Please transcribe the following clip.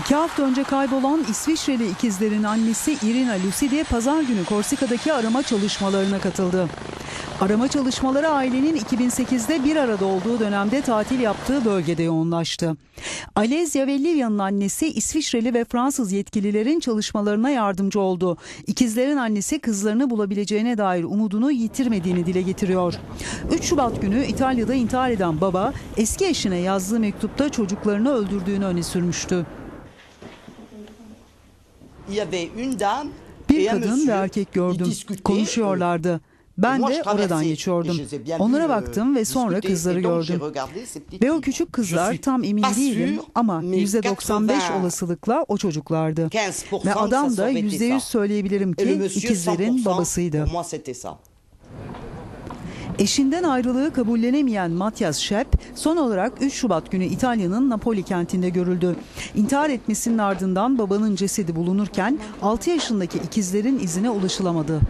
İki hafta önce kaybolan İsviçreli ikizlerin annesi Irina Lucidi pazar günü Korsika'daki arama çalışmalarına katıldı. Arama çalışmaları ailenin 2008'de bir arada olduğu dönemde tatil yaptığı bölgede yoğunlaştı. Alezia ve Livia'nın annesi İsviçreli ve Fransız yetkililerin çalışmalarına yardımcı oldu. İkizlerin annesi kızlarını bulabileceğine dair umudunu yitirmediğini dile getiriyor. 3 Şubat günü İtalya'da intihar eden baba eski eşine yazdığı mektupta çocuklarını öldürdüğünü öne sürmüştü. Bir kadın ve erkek gördüm. Konuşuyorlardı. Ben de oradan geçiyordum. Onlara baktım euh, ve sonra discuter. kızları gördüm. Ve o küçük kızlar tam emin değilim ama mais %95 80 olasılıkla o çocuklardı. 15% Ve adam da aurait été %100 ça. söyleyebilirim ki ikizlerin 100%, babasıydı. Eşinden ayrılığı kabullenemeyen Matthias Schepp son olarak 3 Şubat günü İtalya'nın Napoli kentinde görüldü. İntihar etmesinin ardından babanın cesedi bulunurken 6 yaşındaki ikizlerin izine ulaşılamadı.